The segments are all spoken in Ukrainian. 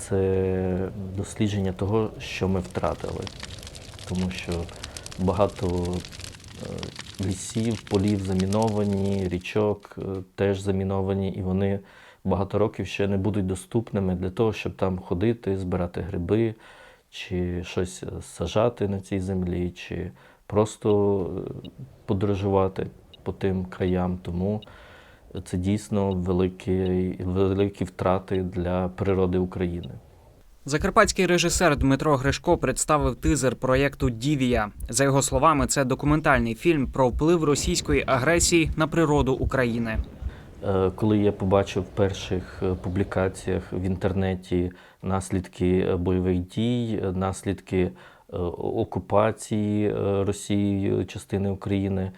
це дослідження того, що ми втратили. Тому що багато е, лісів, полів заміновані, річок е, теж заміновані, і вони багато років ще не будуть доступними для того, щоб там ходити, збирати гриби, чи щось е, сажати на цій землі, чи просто подорожувати по тим краям. Тому це дійсно великі, великі втрати для природи України. Закарпатський режисер Дмитро Гришко представив тизер проєкту Дівія. За його словами, це документальний фільм про вплив російської агресії на природу України. Е, Коли я побачив в перших е, публікаціях в інтернеті наслідки е, бойових дій, наслідки окупації Росією частини України,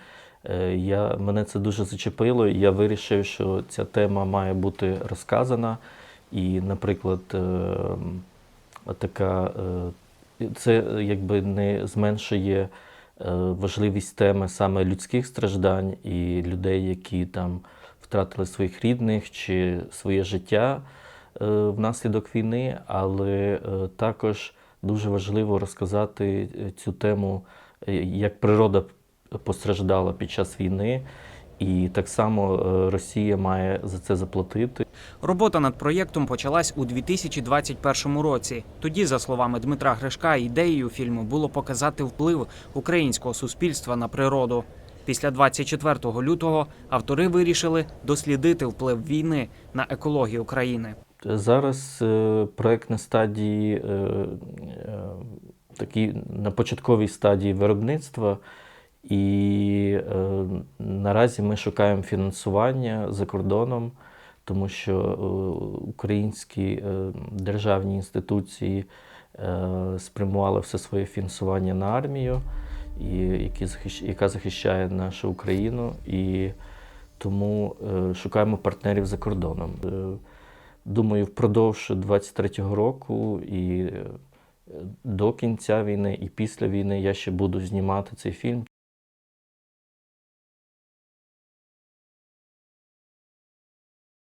я, мене це дуже зачепило. і Я вирішив, що ця тема має бути розказана. І, наприклад, е, така, е, це е, якби не зменшує е, важливість теми саме людських страждань і людей, які там втратили своїх рідних чи своє життя е, внаслідок війни, але е, також дуже важливо розказати е, цю тему, е, як природа постраждала під час війни, і так само е, Росія має за це заплатити. Робота над проєктом почалась у 2021 році. Тоді, за словами Дмитра Гришка, ідеєю фільму було показати вплив українського суспільства на природу. Після 24 лютого автори вирішили дослідити вплив війни на екологію країни. Зараз е, проект на стадії, е, е, на початковій стадії виробництва, і е, наразі ми шукаємо фінансування за кордоном, тому що е, українські е, державні інституції е, спрямували все своє фінансування на армію, і, які захищ- яка захищає нашу Україну. І тому е, шукаємо партнерів за кордоном. Е, Думаю, впродовж 23-го року і е, до кінця війни, і після війни я ще буду знімати цей фільм.